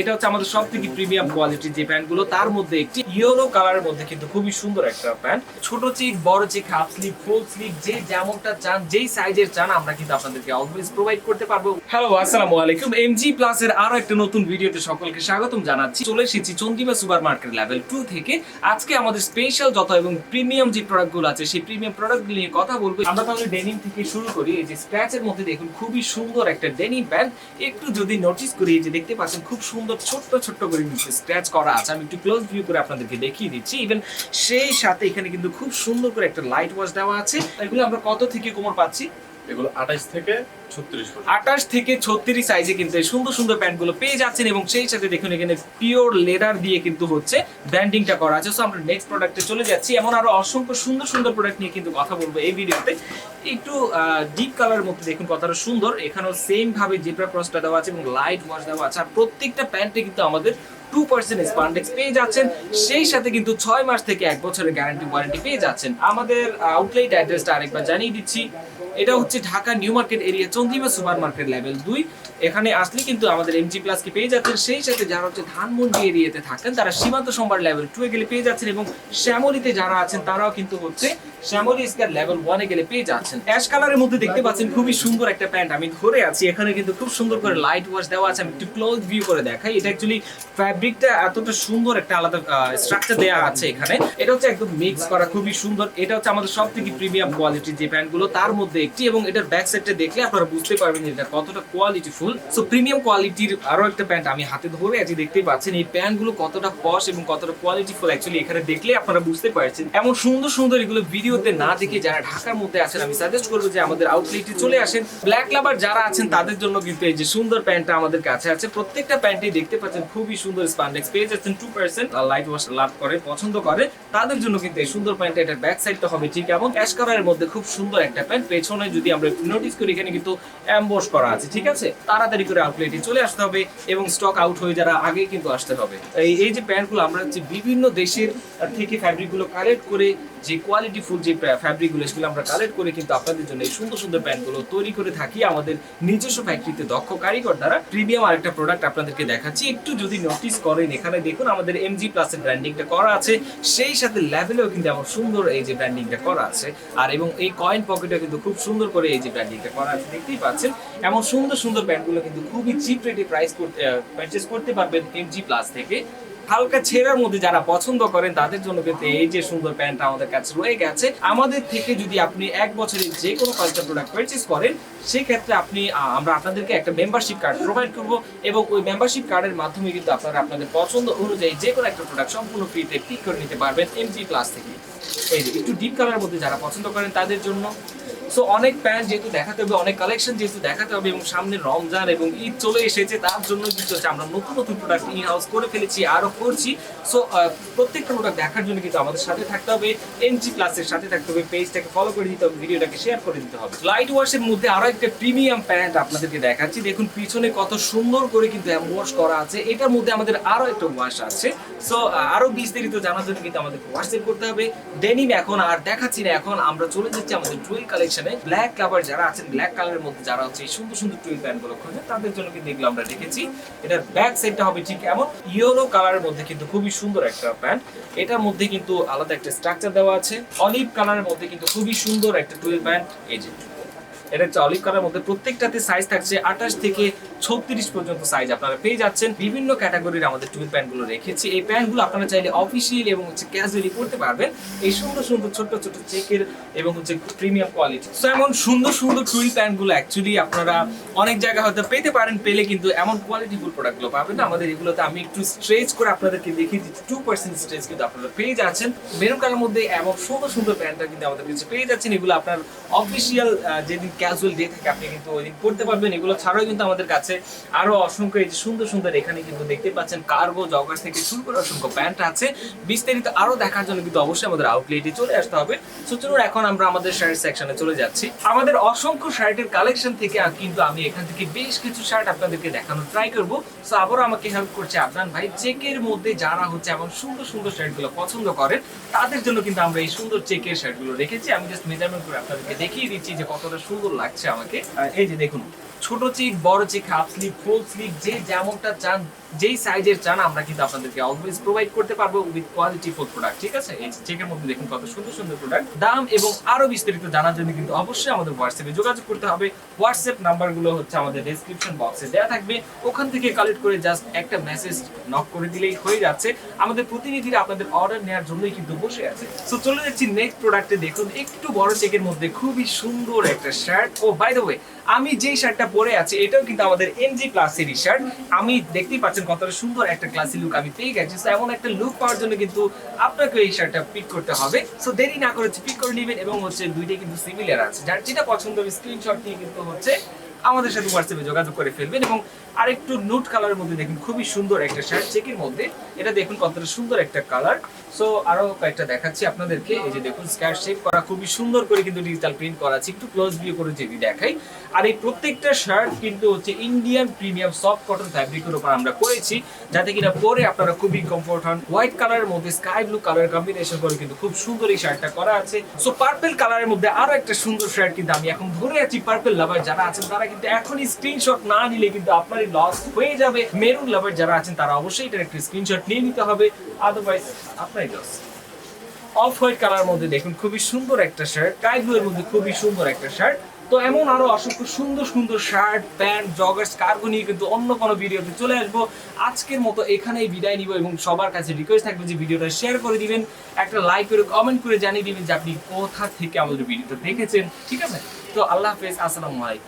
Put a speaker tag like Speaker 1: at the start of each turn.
Speaker 1: এটা হচ্ছে আমাদের সব থেকে প্রিমিয়াম কোয়ালিটির যে প্যান্টগুলো। তার মধ্যে একটি ইয়েলো কালারের মধ্যে কিন্তু খুবই সুন্দর একটা প্যান্ট। ছোট চিক বড় check half sleeve full sleeve যে যেমনটা চান, যেই সাইজের চান, আমরা কিন্তু আপনাদেরকে অলওয়েজ প্রোভাইড করতে পারব। হ্যালো আসসালামু আলাইকুম। এমজি প্লাস এর আরও একটা নতুন ভিডিওতে সকলকে স্বাগতম জানাচ্ছি। চলে এসেছি Chandrima super market level two থেকে। আজকে আমাদের স্পেশাল যত এবং প্রিমিয়াম যে প্রোডাক্টগুলো আছে, সেই প্রিমিয়াম প্রোডাক্টগুলো নিয়ে কথা বলব। আমরা তাহলে ডেনিম থেকে শুরু করি। এই যে স্ক্র্যাচের মধ্যে দেখুন, খুবই সুন্দর একটা ডেনিম প্যান্ট একটু যদি নোটিস করি যে দেখতে পাচ্ছেন, খুব সুন্দর ছোট্ট ছোট্ট করে নিচে স্ক্র্যাচ করা আছে। আমি একটু ক্লোজ ভিউ করে আপনাদেরকে দেখিয়ে দিচ্ছি। ইভেন সেই সাথে এখানে কিন্তু খুব সুন্দর করে একটা লাইট ওয়াশ দেওয়া আছে। এগুলো আমরা কত থেকে কোমর পাচ্ছি?
Speaker 2: এগুলো আঠাইশ থেকে ছত্রিশ
Speaker 1: আঠাশ থেকে ছত্রিশ সাইজে কিন্তু এই সুন্দর সুন্দর প্যান্টগুলো পেয়ে যাচ্ছেন এবং সেই সাথে দেখুন এখানে পিওর লেদার দিয়ে কিন্তু হচ্ছে ব্র্যান্ডিংটা করা আছে। সো আমরা নেক্সট প্রোডাক্টে চলে যাচ্ছি। এমন আরও অসংখ্য সুন্দর সুন্দর প্রোডাক্ট নিয়ে কিন্তু কথা বলব এই ভিডিওতে একটু ডিপ কালারের মধ্যে দেখুন কথাটা সুন্দর। এখানেও সেম ভাবে জেব্রা ক্রসটা দেওয়া আছে এবং লাইট ওয়াশ দেওয়া আছে। আর প্রত্যেকটা প্যান্টে কিন্তু আমাদের টু পার্সেন্ট স্পান্ডেক্স পেয়ে যাচ্ছেন। সেই সাথে কিন্তু ছয় মাস থেকে এক বছরের গ্যারান্টি ওয়ারেন্টি পেয়ে যাচ্ছেন। আমাদের আউটলেট অ্যাড্রেসটা আরেকবার জানিয়ে দিচ্ছি। এটা হচ্ছে Dhaka new market area, Chandrima super market level দুই। এখানে আসলে কিন্তু আমাদের এমজি প্লাস কে পেয়ে যাচ্ছেন। সেই সাথে যারা হচ্ছে ধানমন্ডি এরিয়াতে থাকেন, তারা সীমান্ত সোমবার লেভেল টু এ গেলে পেয়ে যাচ্ছেন এবং শ্যামলিতে যারা আছেন, তারাও কিন্তু হচ্ছে শ্যামলি স্কার লেভেল ওয়ানে গেলে পেয়ে যাচ্ছেন। অ্যাশ কালারের মধ্যে দেখতে পাচ্ছেন খুবই সুন্দর একটা প্যান্ট। আমি ধরে আছি, এখানে কিন্তু খুব সুন্দর করে লাইট ওয়াশ দেওয়া আছে। আমি একটু ক্লোজ ভিউ করে দেখাই। এটা অ্যাকচুয়ালি ফ্যাব্রিকটা এতটা সুন্দর একটা আলাদা স্ট্রাকচার দেওয়া আছে এখানে। এটা হচ্ছে একদম মিক্স করা, খুবই সুন্দর। এটা হচ্ছে আমাদের সব থেকে প্রিমিয়াম কোয়ালিটির যে প্যান্টগুলো, তার মধ্যে একটি এবং এটার ব্যাক সাইডটা দেখলে আপনারা বুঝতে পারবেন এটা কতটা কোয়ালিটি ফুল সো প্রিমিয়াম কোয়ালিটির আরও একটা প্যান্ট আমি হাতে ধরে আছি, দেখতেই পাচ্ছেন। এই প্যান্টগুলো কতটা পশ এবং কতটা কোয়ালিটি ফুল অ্যাকচুয়ালি এখানে দেখলে আপনারা বুঝতে পারছেন। এমন সুন্দর সুন্দর এগুলো ভিডিওতে না দেখে যারা ঢাকার মধ্যে আছেন, আমি সাজেস্ট করব যে আমাদের আউটলেটে চলে আসেন। ব্ল্যাক লাভার যারা আছেন, তাদের জন্য কিন্তু এই যে সুন্দর প্যান্টটা আমাদের কাছে আছে। প্রত্যেকটা প্যান্টই দেখতে পাচ্ছেন, খুবই সুন্দর স্পান্ডেক্স পেয়ে যাচ্ছেন two percent light wash love করে, পছন্দ করে, তাদের জন্য কিন্তু এই সুন্দর প্যান্টটা এটার ব্যাক সাইডটা হবে ঠিক এমন। অ্যাশ কালারের মধ্যে খুব সুন্দর একটা প্যান্ট। পেছনে যদি আমরা নোটিস করি, এখানে কিন্তু অ্যাম্বস করা আছে, ঠিক আছে? তাড়াতাড়ি করে আউটলেটে চলে আসতে হবে এবং স্টক আউট হয়ে যারা আগে কিন্তু আসতে হবে। এই এই যে প্যান্টগুলো আমরা হচ্ছে বিভিন্ন দেশের থেকে ফ্যাব্রিকগুলো কালেক্ট করে যে কোয়ালিটি ফুল যে ফ্যাব্রিকগুলো সেগুলো আমরা কালেক্ট করে কিন্তু আপনাদের জন্য এই সুন্দর সুন্দর প্যান্টগুলো তৈরি করে থাকি আমাদের নিজস্ব ফ্যাক্টরিতে দক্ষ কারিগর দ্বারা প্রিমিয়াম আরেকটা প্রোডাক্ট আপনাদেরকে দেখাচ্ছি। একটু যদি নোটিস করেন, এখানে দেখুন আমাদের এমজি প্লাসের ব্র্যান্ডিংটা করা আছে। সেই সাথে লেভেলেও কিন্তু আমার সুন্দর এই যে ব্র্যান্ডিংটা করা আছে। আর এবং এই কয়েন পকেটে কিন্তু খুব সুন্দর করে এই যে ব্র্যান্ডিংটা করা আছে, দেখতেই পাচ্ছেন। এমন সুন্দর সুন্দর ব্র্যান্ডগুলো কিন্তু খুবই চিপ রেটে প্রাইস করতে পারচেস করতে পারবেন এমজি প্লাস থেকে। হালকা ছেঁড়ার মধ্যে যারা পছন্দ করেন, তাদের জন্য কিন্তু এই যে সুন্দর প্যান্টটা আমাদের কাছে রয়ে গেছে। আমাদের থেকে যদি আপনি এক বছরের যে কোনো কয়েকটা প্রোডাক্ট পারচেস করেন, সেক্ষেত্রে আপনি আমরা আপনাদেরকে একটা মেম্বারশিপ কার্ড প্রোভাইড করব এবং ওই মেম্বারশিপ কার্ডের মাধ্যমে কিন্তু আপনারা আপনাদের পছন্দ অনুযায়ী যে কোনো একটা প্রোডাক্ট সম্পূর্ণ ফ্রিতে পিক করে নিতে পারবেন এমজি প্লাস থেকে। এই একটু ডিপ কালারের মধ্যে যারা পছন্দ করেন, তাদের জন্য সো অনেক প্যান্ট যেহেতু দেখাতে হবে, অনেক কালেকশন যেহেতু দেখাতে হবে এবং সামনে রমজান এবং ঈদ চলে এসেছে, তার জন্য কিন্তু আমরা নতুন নতুন প্রোডাক্ট ইন হাউস করে ফেলেছি আরও করছি। সো প্রত্যেকটা প্রোডাক্ট দেখার জন্য কিন্তু আমাদের সাথে থাকতে হবে এনজি প্লাসের সাথে থাকতে হবে পেজটাকে ফলো করে দিতে হবে ভিডিওটাকে শেয়ার করে দিতে হবে। লাইট ওয়াশের মধ্যে আরও একটা প্রিমিয়াম প্যান্ট আপনাদেরকে দেখাচ্ছি, দেখুন পিছনে কত সুন্দর করে কিন্তু ওয়াশ করা আছে, এটার মধ্যে আমাদের আরও একটা ওয়াশ আছে। সো আরও বিস্তারিত জানার জন্য কিন্তু আমাদের হোয়াটসঅ্যাপ করতে হবে। ডেনিম এখন আর দেখাচ্ছি না, এখন আমরা চলে যাচ্ছি আমাদের টুয়েল কালেকশনে ব্ল্যাক কাভার যারা আছেন ব্ল্যাক কালারের মধ্যে যারা হচ্ছে এই সুন্দর সুন্দর প্যান্টগুলো খোঁজেন, তাদের জন্য কিন্তু এগুলো আমরা রেখেছি এটার ব্যাক সাইডটা হবে ঠিক এমন। ইয়েলো কালারের মধ্যে কিন্তু খুবই সুন্দর একটা প্যান্ট এটার মধ্যে কিন্তু আলাদা একটা স্ট্রাকচার দেওয়া আছে। অলিভ কালারের মধ্যে কিন্তু খুবই সুন্দর একটা টুয়েল প্যান্ট এই যে এটা হচ্ছে অলিভ কালার মধ্যে প্রত্যেকটাতে সাইজ থাকছে আঠাশ থেকে ছত্রিশ পর্যন্ত সাইজ আপনারা পেয়ে যাচ্ছেন। বিভিন্ন ক্যাটাগরির আমাদের টুইল প্যান্টগুলো রেখেছি। এই প্যান্টগুলো আপনারা চাইলে অফিসিয়াল এবং হচ্ছে ক্যাজুয়ালি পড়তে পারবেন। এই সুন্দর সুন্দর ছোট ছোট চেকের এবং হচ্ছে প্রিমিয়াম কোয়ালিটি সো এমন সুন্দর সুন্দর টুইল প্যান্টগুলো অ্যাকচুয়ালি আপনারা অনেক জায়গায় হয়তো পেতে পারেন, পেলে কিন্তু এমন কোয়ালিটিফুল প্রোডাক্টগুলো পাবেন না। আমাদের এগুলোতে আমি একটু স্ট্রেচ করে আপনাদেরকে দেখিয়ে দিচ্ছি। টু পার্সেন্ট স্ট্রেচ কিন্তু আপনারা পেয়ে যাচ্ছেন। মেরুন কালার মধ্যে এমন সুন্দর সুন্দর প্যান্টটা কিন্তু আমাদের কাছে পেয়ে যাচ্ছেন। এগুলো আপনার অফিসিয়াল যেদিন ক্যাজুয়াল ডে থাকে, আপনি কিন্তু ওই দিন পড়তে পারবেন। এগুলো ছাড়াও কিন্তু আমাদের কাছে আরও অসংখ্য এই যে সুন্দর সুন্দর এখানে কিন্তু দেখতে পাচ্ছেন কার্গো জগার থেকে শুরু করে অসংখ্য প্যান্ট আছে। বিস্তারিত আরও দেখার জন্য কিন্তু অবশ্যই আমাদের আউটলেটে চলে আসতে হবে। সো এখন আমরা আমাদের শার্ট সেকশনে চলে যাচ্ছি। আমাদের অসংখ্য শার্টের কালেকশন থেকে কিন্তু আমি এখান থেকে বেশ কিছু শার্ট আপনাদেরকে দেখানোর ট্রাই করব। সো আবারও আমাকে হেল্প করছে আদনান ভাই। চেকের মধ্যে যারা হচ্ছে এমন সুন্দর সুন্দর শার্টগুলো পছন্দ করেন, তাদের জন্য কিন্তু আমরা এই সুন্দর চেকের শার্টগুলো রেখেছি। আমি জাস্ট মেজারমেন্ট করে আপনাদেরকে দেখিয়ে দিচ্ছি যে কতটা সুন্দর লাগছে আমাকে। এই যে দেখুন, ছোট চিক, বড় check, half sleeve full sleeve যে যেমনটা চান যেই সাইজের চান আমরা কিন্তু আপনাদেরকে অলওয়েজ প্রোভাইড করতে পারব উইথ কোয়ালিটি ফুল প্রোডাক্ট ঠিক আছে? এই চেকের মধ্যে দেখুন কত সুন্দর সুন্দর প্রোডাক্ট দাম এবং আরও বিস্তারিত জানার জন্য কিন্তু অবশ্যই আমাদের হোয়াটসঅ্যাপে যোগাযোগ করতে হবে। হোয়াটসঅ্যাপ নাম্বারগুলো হচ্ছে আমাদের ডেসক্রিপশন বক্সে দেওয়া থাকবে। ওখান থেকে কালেক্ট করে জাস্ট একটা মেসেজ নক করে দিলেই হয়ে যাচ্ছে। আমাদের প্রতিনিধিরা আপনাদের অর্ডার নেওয়ার জন্যই কিন্তু বসে আছে। সো চলে যাচ্ছি নেক্সট প্রোডাক্টে দেখুন, একটু বড় চেকের মধ্যে খুবই সুন্দর একটা শার্ট ও বাই দ্য ওয়ে আমি যেই শার্টটা পরে আছি, এটাও কিন্তু আমাদের এনজি ক্লাসেরই শার্ট আমি দেখতেই পাচ্ছেন কতটা সুন্দর একটা ক্লাসি লুক আমি পেয়ে গেছি। সো এমন একটা লুক পাওয়ার জন্য কিন্তু আপনাকে এই শার্টটা পিক করতে হবে। সো দেরি না করে পিক করে নেবেন এবং হচ্ছে কিন্তু সিমিলার আছে। যার যেটা পছন্দ হবে স্ক্রিনশট নিয়ে কিন্তু হচ্ছে আমাদের সাথে হোয়াটসঅ্যাপে যোগাযোগ করে ফেলবেন এবং আরেকটু নুট কালারের মধ্যে দেখুন, খুবই সুন্দর একটা শার্ট চেকের মধ্যে। এটা দেখুন কতটা সুন্দর একটা কালার সো আরও কয়েকটা দেখাচ্ছি আপনাদেরকে। এই যে দেখুন স্কয়ার শেপ করা, খুবই সুন্দর করে কিন্তু ডিজিটাল প্রিন্ট করা আছে। একটু ক্লোজ ভিউ করে যদি দেখাই। আর এই প্রত্যেকটা শার্ট কিন্তু হচ্ছে ইন্ডিয়ান প্রিমিয়াম সফট কটন ফ্যাব্রিকের উপর আমরা করেছি, যাতে কিনা পরে আপনারা খুবই কমফোর্ট হন। হোয়াইট কালারের মধ্যে স্কাই ব্লু কালার কম্বিনেশন করে কিন্তু খুব সুন্দর এই শার্টটা করা আছে। সো পার্পল কালারের মধ্যে আরও একটা সুন্দর শার্ট কিন্তু আমি এখন ধরে আছি পার্পল লাভার যারা আছেন, তারা কিন্তু এখনই স্ক্রিনশট না নিলে কিন্তু আপনারই লস হয়ে যাবে। মেরুন লাভার যারা আছেন, তারা অবশ্যই এটার একটা স্ক্রিনশট নিয়ে নিতে হবে। আদারওয়াইজ অফ হোয়াইট কালার মধ্যে দেখুন, খুবই সুন্দর একটা শার্ট স্কাই ব্লু মধ্যে খুবই সুন্দর একটা শার্ট তো এমন আরও অসংখ্য সুন্দর সুন্দর শার্ট প্যান্ট জগার্স কার্গো নিয়ে কিন্তু অন্য কোনো ভিডিওতে চলে আসব। আজকের মতো এখানেই বিদায় নিব এবং সবার কাছে রিকোয়েস্ট থাকবে যে ভিডিওটা শেয়ার করে দিবেন, একটা লাইক করে কমেন্ট করে জানিয়ে দিবেন যে আপনি কোথা থেকে আমাদের ভিডিওটা দেখেছেন। ঠিক আছে? তো আল্লাহ হাফেজ, আসসালামু আলাইকুম।